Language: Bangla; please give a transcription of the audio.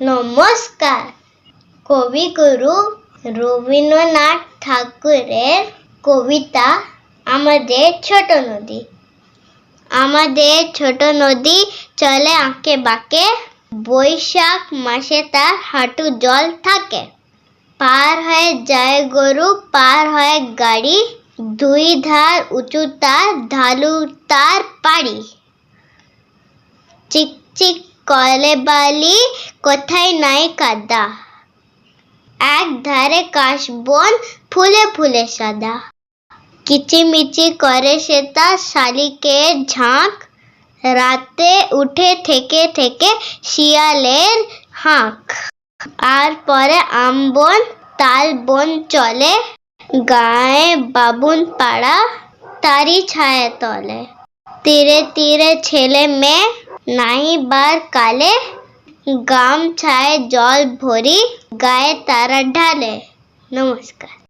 নমস্কার। কবিগুরু রবীন্দ্রনাথ ঠাকুরের কবিতা আমাদের ছোট নদী। আমাদের ছোট নদী চলে আঁকে বাঁকে। বৈশাখ মাসে তার হাঁটু জল থাকে। পার হয়ে যায় গরু, পার হয়ে গাড়ি। দুই ধার উঁচু তার ঢালু তার পাড়ি। চিকচিক কলে বালি, কোথায় নাই কাদা। এক ধারে কাশবন, ফুলে ফুলে সাদা। কিচিমিচি করে সে তার শালিকের ঝাঁক। রাতে উঠে থেকে থেকে শিয়ালের হাঁক। আর পরে আমবন তাল বন চলে, গায়ে বাবুন পাড়া তারি ছায়া তলে। তীরে তীরে ছেলে মেয়ে নাই বার কালে গাম ছায় জল ভরি গায়ে তারা ঢালে। নমস্কার।